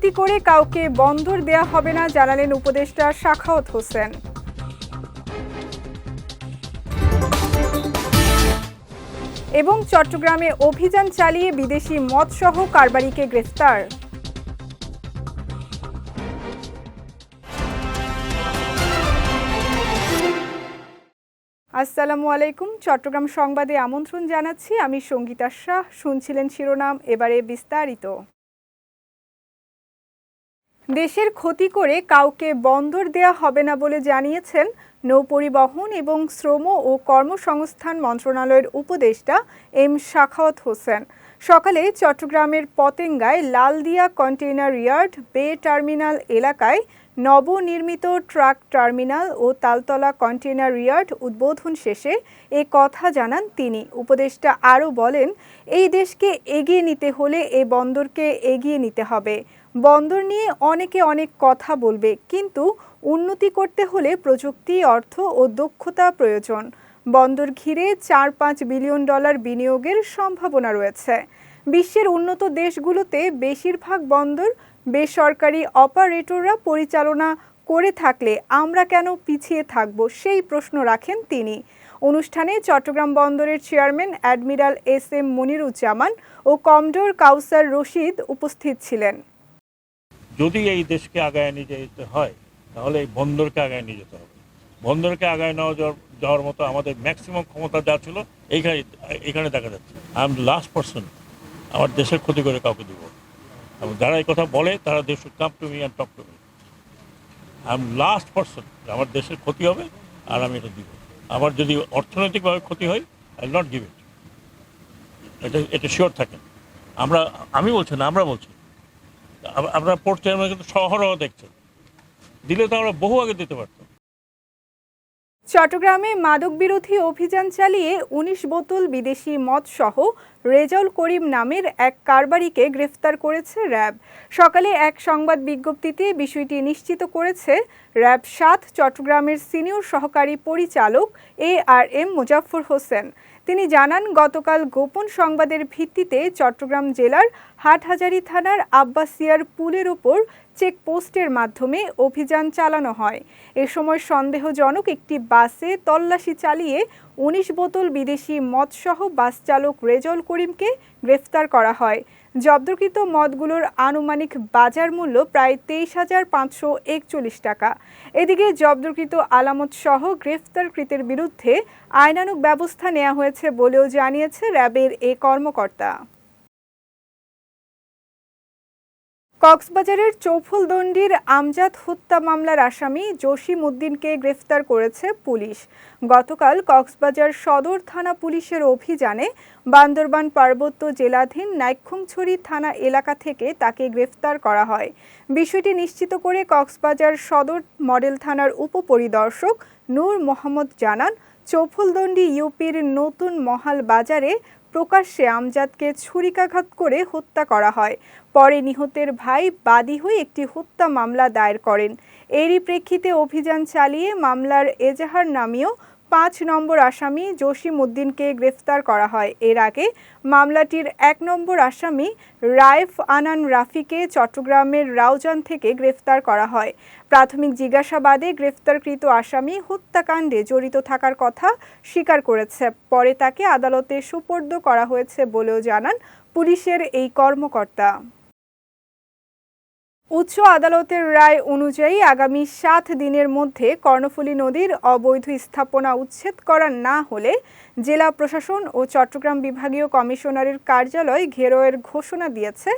ক্ষতি করে কাউকে বন্দর দেয়া হবে না, জানালেন উপদেষ্টা শাখাওয়াত হোসেন। এবং চট্টগ্রামে অভিযান চালিয়ে বিদেশি মদসহ কারবারিকে গ্রেফতার। আসসালামু আলাইকুম, চট্টগ্রাম সংবাদে আমন্ত্রণ জানাচ্ছি, আমি সঙ্গীতা শাহ, শুনছিলেন শিরোনাম, এবারে বিস্তারিত। দেশের ক্ষতি করে কাউকে বন্দর দেয়া হবে না বলে জানিয়েছেন নৌপরিবহন এবং শ্রম ও কর্মসংস্থান মন্ত্রণালয়ের উপদেষ্টা এম শাখাওয়াত হোসেন। সকালে চট্টগ্রামের পতেঙ্গায় Laldia container yard, bay terminal এলাকায় নবনির্মিত ট্রাক টার্মিনাল ও তালতলা কন্টেইনার ইয়ার্ড উদ্বোধন শেষে এ কথা জানান তিনি। উপদেষ্টা আরও বলেন, এই দেশকে এগিয়ে নিতে হলে এ বন্দরকে এগিয়ে নিতে হবে। বন্দর নিয়ে অনেকে অনেক কথা বলবে, কিন্তু উন্নতি করতে হলে প্রযুক্তি, অর্থ ও দক্ষতা প্রয়োজন। বন্দর ঘিরে চার পাঁচ বিলিয়ন ডলার বিনিয়োগের সম্ভাবনা রয়েছে। বিশ্বের উন্নত দেশগুলোতে বেশিরভাগ বন্দর বেসরকারি অপারেটররা পরিচালনা করে থাকলে আমরা কেন পিছিয়ে থাকব সেই প্রশ্ন রাখেন তিনি। অনুষ্ঠানে চট্টগ্রাম বন্দরের chairman admiral S M Moniruzzaman ও কমডোর কাউসার রশিদ উপস্থিত ছিলেন। যদি এই দেশকে আগায় নিয়ে যেতে হয়, তাহলে এই বন্দরকে আগায় নিয়ে যেতে হবে। বন্দরকে আগায় নেওয়া যাওয়ার- মতো আমাদের ম্যাক্সিমাম ক্ষমতা যা ছিল, এইখানে এখানে দেখা যাচ্ছে। আই এম লাস্ট পার্সন আমার দেশের ক্ষতি করে কাউকে দিব এবং যারা এই কথা বলে, তারা দেশ come to me and talk to me I am last person আমার দেশের ক্ষতি হবে আর আমি এটা দিব। আমার যদি অর্থনৈতিকভাবে ক্ষতি হয় আই নট গিভ ইট এটা এটা শিওর থাকেন আমরা, আমি বলছি না, আমরা বলছি। আপনারা পোর্ট চেয়ারম্যান কিন্তু শহরও দেখছেন দিলে তো আমরা বহু আগে দিতে পারতাম। চট্টগ্রামে মাদক বিরোধী অভিযান চালিয়ে উনিশ বোতল বিদেশি মদসহ রেজাউল করিম নামের এক কারবারিকে গ্রেফতার করেছে র্যাব। সকালে এক সংবাদ বিজ্ঞপ্তিতে বিষয়টি নিশ্চিত করেছে, র্যাব সাত চট্টগ্রামের সিনিয়র সহকারী পরিচালক A R M Muzaffar Hossain. তিনি জানান, গতকাল গোপন সংবাদের ভিত্তিতে চট্টগ্রাম জেলার হাটহাজারী থানার আব্বাসিয়ার পুলের ওপর চেকপোস্টের মাধ্যমে অভিযান চালানো হয়। এ সময় সন্দেহজনক একটি বাসে তল্লাশি চালিয়ে উনিশ বোতল বিদেশি মদসহ বাস চালক রেজল করিমকে গ্রেফতার করা হয়। জব্দকৃত মদগুলোর আনুমানিক বাজার মূল্য প্রায় তেইশ হাজার পাঁচশো একচল্লিশ টাকা। এদিকে জব্দকৃত আলামত সহ গ্রেফতারকৃতের বিরুদ্ধে আইনানুগ ব্যবস্থা নেওয়া হয়েছে বলেও জানিয়েছে র্যাবের এ কর্মকর্তা। কক্সবাজারের চৌফুলদণ্ডির আমজাদ হত্যা মামলার আসামি জসিম উদ্দিনকে গ্রেফতার করেছে পুলিশ। গতকাল কক্সবাজার সদর থানা পুলিশের অভিযানে বান্দরবান পার্বত্য জেলাধীন নাইক্ষুংছড়ি থানা এলাকা থেকে তাকে গ্রেফতার করা হয়। বিষয়টি নিশ্চিত করে কক্সবাজার সদর মডেল থানার উপপরিদর্শক নূর মোহাম্মদ জানান, চৌফুলদণ্ডি ইউপির নতুন মহাল বাজারে প্রকাশ্যে আমজাদকে ছুরিকাঘাত করে হত্যা করা হয়। পরে নিহতের ভাই বাদী হয়ে একটি হত্যা মামলা দায়ের করেন। এরই প্রেক্ষিতে অভিযান চালিয়ে মামলার এজাহার নামীয় পাঁচ নম্বর আসামি জসিম উদ্দিনকে গ্রেফতার করা হয়। এর আগে মামলাটির এক নম্বর আসামি রাইফ আনান রাফিকে চট্টগ্রামের রাউজান থেকে গ্রেফতার করা হয়। প্রাথমিক জিজ্ঞাসাবাদে গ্রেফতারকৃত আসামি হত্যাকাণ্ডে জড়িত থাকার কথা স্বীকার করেছে। পরে তাকে আদালতে সুপর্দ করা হয়েছে বলেও জানান পুলিশের এই কর্মকর্তা। উচ্চ আদালতের রায় অনুযায়ী আগামী সাত দিনের মধ্যে কর্ণফুলী নদীর অবৈধ স্থাপনা উচ্ছেদ করা না হলে জেলা প্রশাসন ও চট্টগ্রাম বিভাগীয় কমিশনারের কার্যালয় ঘেরোয়ের ঘোষণা দিয়েছে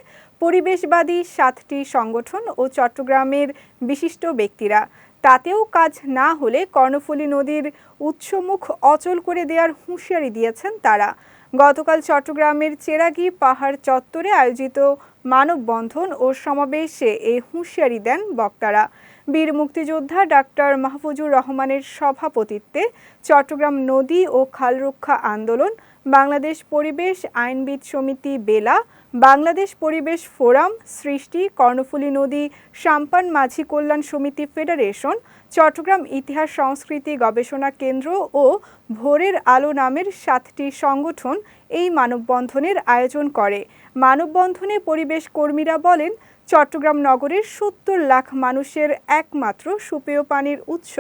পরিবেশবাদী সাতটি সংগঠন ও চট্টগ্রামের বিশিষ্ট ব্যক্তিরা। তাতেও কাজ না হলে কর্ণফুলী নদীর উৎসমুখ অচল করে দেওয়ার হুঁশিয়ারি দিয়েছেন তারা। গতকাল চট্টগ্রামের চেরাগি পাহাড় চত্বরে আয়োজিত মানববন্ধন ও সমাবেশে এই হুঁশিয়ারি দেন বক্তারা। বীর মুক্তিযোদ্ধা ডাক্তার মাহফুজুর রহমানের সভাপতিত্বে চট্টগ্রাম নদী ও খালরক্ষা আন্দোলন, বাংলাদেশ পরিবেশ আইনবিদ সমিতি বেলা, বাংলাদেশ পরিবেশ ফোরাম সৃষ্টি, কর্ণফুলী নদী, সাম্পান মাঝি কল্যাণ সমিতি ফেডারেশন, চট্টগ্রাম ইতিহাস সংস্কৃতি গবেষণা কেন্দ্র ও ভোরের আলো নামের সাতটি সংগঠন এই মানববন্ধনের আয়োজন করে। মানববন্ধনে পরিবেশ কর্মীরা বলেন, চট্টগ্রাম নগরের সত্তর লাখ মানুষের একমাত্র সুপেয় পানির উৎস।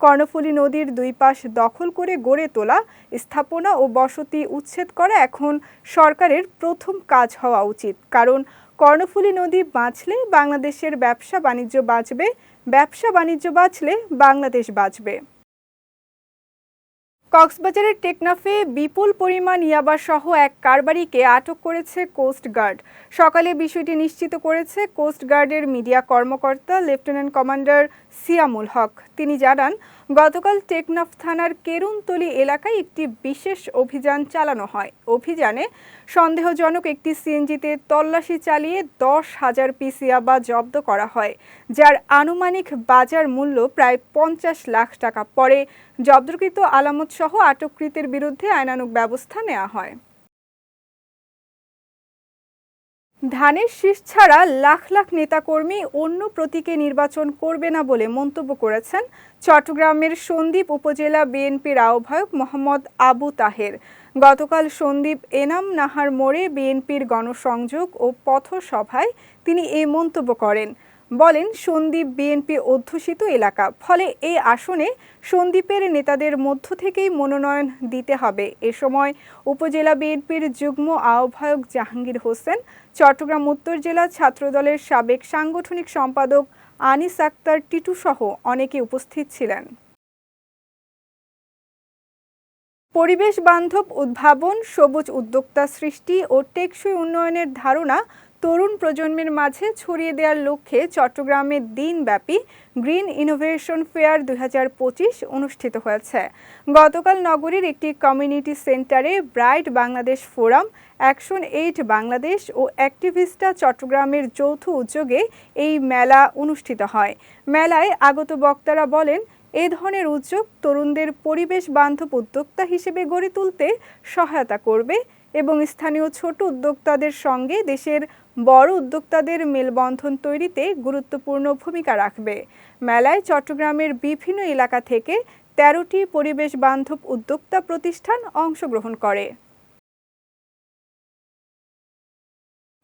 কর্ণফুলী নদীর দুই পাশ দখল করে গড়ে তোলা, স্থাপনা ও বসতি উচ্ছেদ করা এখন সরকারের প্রথম কাজ হওয়া উচিত। কারণ, কর্ণফুলী নদী বাঁচলে বাংলাদেশের ব্যবসা বাণিজ্য বাঁচবে, ব্যবসা বাণিজ্য বাঁচলে বাংলাদেশ বাঁচবে। কক্সবাজারের টেকনাফে বিপুল পরিমাণ ইয়াবা সহ এক কারবারিকে আটক করেছে কোস্ট গার্ড। সকালে বিষয়টি নিশ্চিত করেছে কোস্ট গার্ডের মিডিয়া কর্মকর্তা লেফটেন্যান্ট কমান্ডার সিয়ামুল হক। তিনি জানান গতকাল টেকনাফ থানার কেরুনতলি এলাকায় একটি বিশেষ অভিযান চালানো হয়। অভিযানে সন্দেহজনক একটি সিএনজিতে তল্লাশি চালিয়ে দশ হাজার পিস ইয়াবা জব্দ করা হয়, যার আনুমানিক বাজার মূল্য প্রায় পঞ্চাশ লাখ টাকা পরে জব্দকৃত আলামত সহ আটককৃতের বিরুদ্ধে আইনানুগ ব্যবস্থা নেওয়া হয়। ধানের শীষ ছাড়া লাখ লাখ নেতাকর্মী অন্য প্রতীকে নির্বাচন করবে না বলে মন্তব্য করেছেন চট্টগ্রামের সন্দ্বীপ উপজেলা বিএনপির আহ্বায়ক মোহাম্মদ আবু তাহের। গতকাল সন্দ্বীপ এনাম নাহার মোড়ে বিএনপির গণসংযোগ ও পথসভায় তিনি এই মন্তব্য করেন। বলেন সন্দ্বীপ বিএনপি অধ্যুষিত এলাকা। ফলে এই আসনে সন্দ্বীপের নেতাদের মধ্য থেকেই মনোনয়ন দিতে হবে। এ সময় উপজেলা বিএনপির যুগ্ম আহ্বায়ক জাহাঙ্গীর হোসেন, চট্টগ্রাম উত্তর জেলা ছাত্রদলের সাবেক সাংগঠনিক সম্পাদক আনিস আক্তার টিটু সহ অনেকে উপস্থিত ছিলেন। পরিবেশ বান্ধব উদ্ভাবন, সবুজ উদ্যোক্তা সৃষ্টি ও টেকসই উন্নয়নের ধারণা তরুণ প্রজন্মের মাঝে ছড়িয়ে দেওয়ার লক্ষ্যে চট্টগ্রামে দিনব্যাপী গ্রিন ইনোভেশন ফেয়ার দু হাজার পঁচিশ অনুষ্ঠিত হয়েছে। গতকাল নগরীর একটি কমিউনিটি সেন্টারে bright Bangladesh forum, action aid Bangladesh ও অ্যাক্টিভিস্টা চট্টগ্রামের যৌথ উদ্যোগে এই মেলা অনুষ্ঠিত হয়। মেলায় আগত বক্তারা বলেন, এ ধরনের উদ্যোগ তরুণদের পরিবেশ বান্ধব উদ্যোক্তা হিসেবে গড়ে তুলতে সহায়তা করবে এবং স্থানীয় ছোট উদ্যোক্তাদের সঙ্গে দেশের বড় উদ্যোক্তাদের মেলবন্ধন তৈরিতে গুরুত্বপূর্ণ ভূমিকা রাখবে। মেলায় চট্টগ্রামের বিভিন্ন এলাকা থেকে তেরোটি পরিবেশ বান্ধব উদ্যোক্তা প্রতিষ্ঠান অংশগ্রহণ করে।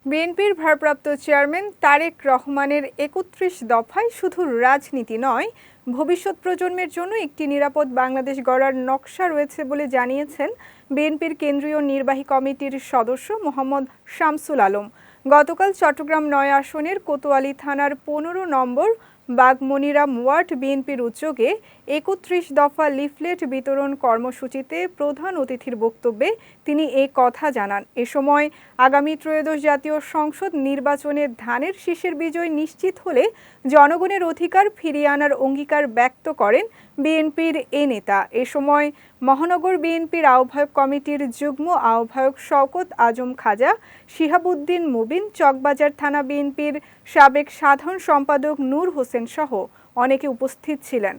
বিএনপির ভারপ্রাপ্ত চেয়ারম্যান তারেক রহমানের একত্রিশ দফায় শুধু রাজনীতি নয়, ভবিষ্যৎ প্রজন্মের জন্য একটি নিরাপদ বাংলাদেশ গড়ার নকশা রয়েছে বলে জানিয়েছেন বিএনপির কেন্দ্রীয় নির্বাহী কমিটির সদস্য মোহাম্মদ শামসুল আলম। গতকাল চট্টগ্রাম নয় আসনের কোতোয়ালি থানার পনেরো নম্বর বাগমনিরাম ওয়ার্ড বিএনপির উদ্যোগে একত্রিশ দফা লিফলেট বিতরণ কর্মসূচিতে প্রধান অতিথির বক্তব্যে তিনি এ কথা জানান। এ সময় আগামী ত্রয়োদশ জাতীয় সংসদ নির্বাচনে ধানের শীষের বিজয় নিশ্চিত হলে জনগণের অধিকার ফিরিয়ে আনার অঙ্গীকার ব্যক্ত করেন বিএনপির এ নেতা। এ সময় মহানগর বিএনপির আহ্বায়ক কমিটির যুগ্ম আহ্বায়ক শওকত আজম খাজা, শিহাবুদ্দিন মুবিন, চকবাজার থানা বিএনপির সাবেক সাধারণ সম্পাদক নূর হোসেন সহ অনেকে উপস্থিত ছিলেন।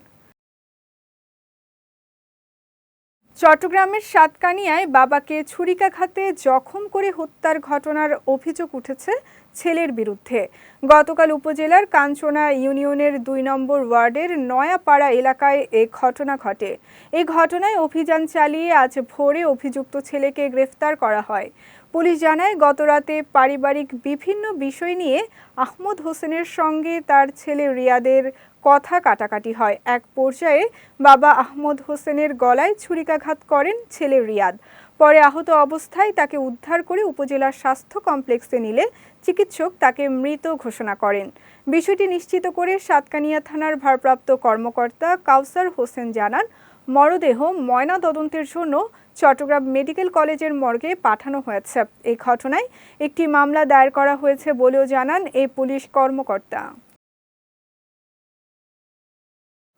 চট্টগ্রামের সাতকানিয়ায় বাবাকে ছুরিকাঘাতে জখম করে হত্যার ঘটনার অভিযোগ উঠেছে ছেলের বিরুদ্ধে। গতকাল উপজেলার কাঞ্চনা ইউনিয়নের দুই নম্বর ওয়ার্ডের নয়াপাড়া এলাকায় এ ঘটনা ঘটে। এই ঘটনায় অভিযান চালিয়ে আজ ভোরে অভিযুক্ত ছেলেকে গ্রেফতার করা হয়। পুলিশ জানায়, গতরাতে পারিবারিক বিভিন্ন বিষয় নিয়ে আহমদ হোসেনের সঙ্গে তার ছেলে রিয়াদের কথা কাটাকাটি হয়। এক পর্যায়ে বাবা আহমদ হোসেনের গলায় ছুরিকাঘাত করেন ছেলে রিয়াদ। পরে আহত অবস্থায় তাকে উদ্ধার করে উপজেলার স্বাস্থ্য কমপ্লেক্সে নিলে চিকিৎসক তাকে মৃত ঘোষণা করেন। বিষয়টি নিশ্চিত করে সাতকানিয়া থানার ভারপ্রাপ্ত কর্মকর্তা কাউসার হোসেন জানান, মরদেহ ময়না তদন্তের জন্য চট্টগ্রাম মেডিকেল কলেজের মর্গে পাঠানো হয়েছে। এই ঘটনায় একটি মামলা দায়ের করা হয়েছে বলেও জানান এই পুলিশ কর্মকর্তা।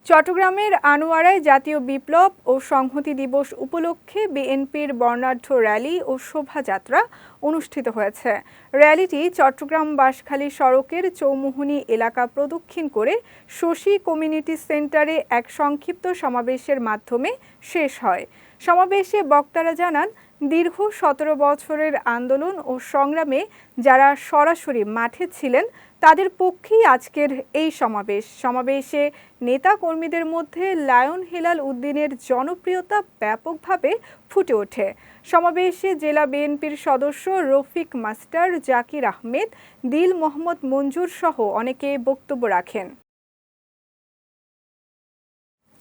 চট্টগ্রামের আনোয়ারায় জাতীয় বিপ্লব ও সংহতি দিবস উপলক্ষে বিএনপির বর্ণাঢ্য র্যালি ও শোভাযাত্রা অনুষ্ঠিত হয়েছে। র্যালিটি চট্টগ্রাম বাঁশখালী সড়কের চৌমুহনী এলাকা প্রদক্ষিণ করে শশী কমিউনিটি সেন্টারে এক সংক্ষিপ্ত সমাবেশের মাধ্যমে শেষ হয়। সমাবেশে বক্তারা জানান, দীর্ঘ সতেরো বছরের আন্দোলন ও সংগ্রামে যারা সরাসরি মাঠে ছিলেন তাদের পক্ষেই আজকের এই সমাবেশ। সমাবেশে নেতা কর্মীদের মধ্যে লায়ন হেলাল উদ্দিনের জনপ্রিয়তা ব্যাপকভাবে ফুটে ওঠে। সমাবেশে জেলা বিএনপির সদস্য রফিক মাস্টার জাকির আহমেদ, দিল মোহাম্মদ মঞ্জুর সহ অনেকে বক্তব্য রাখেন।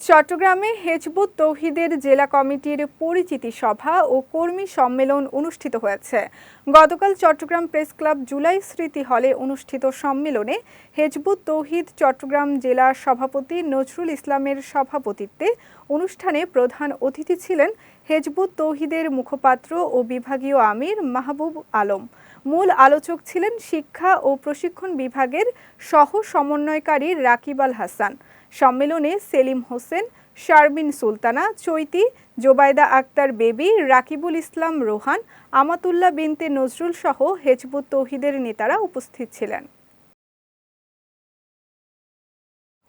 চট্টগ্রামে হেজবুত তৌহিদের জেলা কমিটির পরিচিতি সভা ও কর্মী সম্মেলন অনুষ্ঠিত হয়েছে। গতকাল চট্টগ্রাম প্রেস ক্লাব জুলাই স্মৃতি হলে অনুষ্ঠিত সম্মেলনে হেজবুত তৌহিদ চট্টগ্রাম জেলা সভাপতি নজরুল ইসলামের সভাপতিত্বে অনুষ্ঠানে প্রধান অতিথি ছিলেন হেজবুত তৌহিদের মুখপাত্র ও বিভাগীয় আমির মাহবুব আলম। মূল আলোচক ছিলেন শিক্ষা ও প্রশিক্ষণ বিভাগের সহ সমন্বয়কারী রাকিব আল হাসান। সম্মেলনে সেলিম হোসেন, শারমিন সুলতানা, চৈতি, জোবায়দা আক্তার বেবি, রাকিবুল ইসলাম রোহান, আমাতুল্লাহ বিনতে নজরুল সহ হেজবুত তৌহিদের নেতারা উপস্থিত ছিলেন।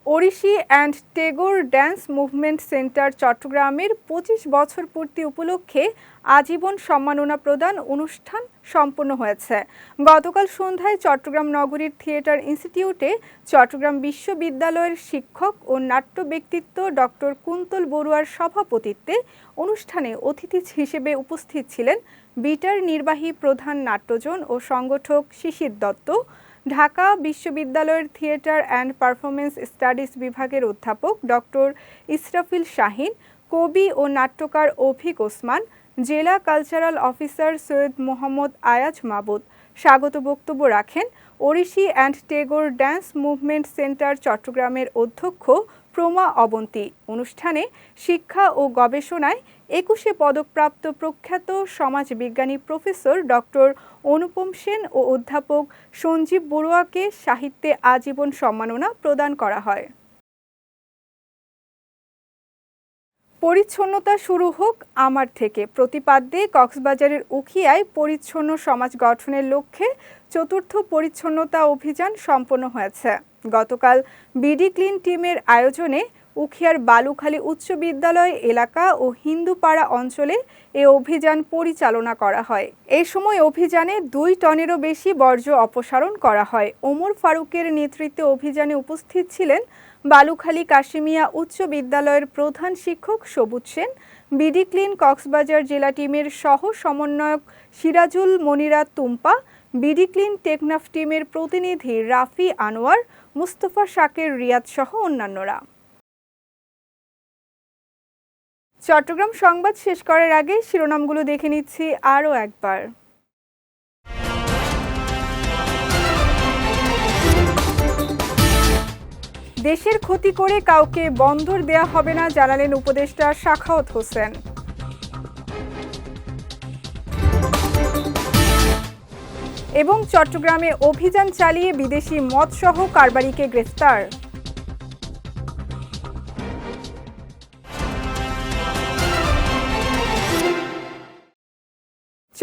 Odissi and Tagore dance movement centre চট্টগ্রামের পঁচিশ বছর পূর্তি উপলক্ষে আজীবন সম্মাননা প্রদান অনুষ্ঠান সম্পন্ন হয়েছে। গতকাল সন্ধ্যায় চট্টগ্রাম নগরীর থিয়েটার ইনস্টিটিউটে চট্টগ্রাম বিশ্ববিদ্যালয়ের শিক্ষক ও নাট্য ব্যক্তিত্ব ডক্টর কুন্তল বড়ুয়ার সভাপতিত্বে অনুষ্ঠানে অতিথি হিসেবে উপস্থিত ছিলেন বিটার নির্বাহী প্রধান নাট্যজন ও সংগঠক শিশির দত্ত ঢাকা বিশ্ববিদ্যালয়ের থিয়েটার অ্যান্ড পারফরমেন্স স্টাডিজ বিভাগের অধ্যাপক ডক্টর ইসরাফিল শাহিন, কবি ও নাট্যকার অভিক ওসমান, জেলা কালচারাল অফিসার সৈয়দ মোহাম্মদ আয়াজ মাবুদ। স্বাগত বক্তব্য রাখেন Odissi and Tagore dance movement centre চট্টগ্রামের অধ্যক্ষ প্রমা অবন্তী। অনুষ্ঠানে শিক্ষা ও গবেষণায় একুশে পদকপ্রাপ্ত প্রখ্যাত সমাজবিজ্ঞানী প্রফেসর ডক্টর অনুপম সেন ও অধ্যাপক সঞ্জীব বড়ুয়াকে সাহিত্যে আজীবন সম্মাননা প্রদান করা হয়। পরিচ্ছন্নতা শুরু হোক আমার থেকে। প্রতিপাদ্যে কক্সবাজারের উখিয়ায় পরিচ্ছন্ন সমাজ গঠনের লক্ষ্যে চতুর্থ পরিচ্ছন্নতা অভিযান সম্পন্ন হয়েছে। গতকাল বিডি ক্লিন টিমের আয়োজনে উখিয়ার বালুখালী উচ্চ বিদ্যালয় এলাকা ও হিন্দুপাড়া অঞ্চলে এ অভিযান পরিচালনা করা হয়। এই সময় অভিযানে দুই টনেরও বেশি বর্জ্য অপসারণ করা হয়। ওমর ফারুকের নেতৃত্বে অভিযানে উপস্থিত ছিলেন বালুখালী কাশিমিয়া উচ্চ বিদ্যালয়ের প্রধান শিক্ষক সবুজ সেন, বিডি ক্লিন কক্সবাজার জেলা টিমের সহ সমন্বয়ক সিরাজুল মনিরা তুম্পা বিডি ক্লিন টেকনাফ টিমের প্রতিনিধি রাফি আনোয়ার, মুস্তফা শাকের রিয়াদ সহ অন্যান্যরা। চট্টগ্রাম সংবাদ শেষ করার আগে শিরোনামগুলো দেখে নিচ্ছি আরও একবার। দেশের ক্ষতি করে কাউকে বন্দর দেয়া হবে না জানালেন উপদেষ্টা শাখাওয়াত হোসেন। এবং চট্টগ্রামে অভিযান চালিয়ে বিদেশি মদসহ কারবারিকে গ্রেফতার।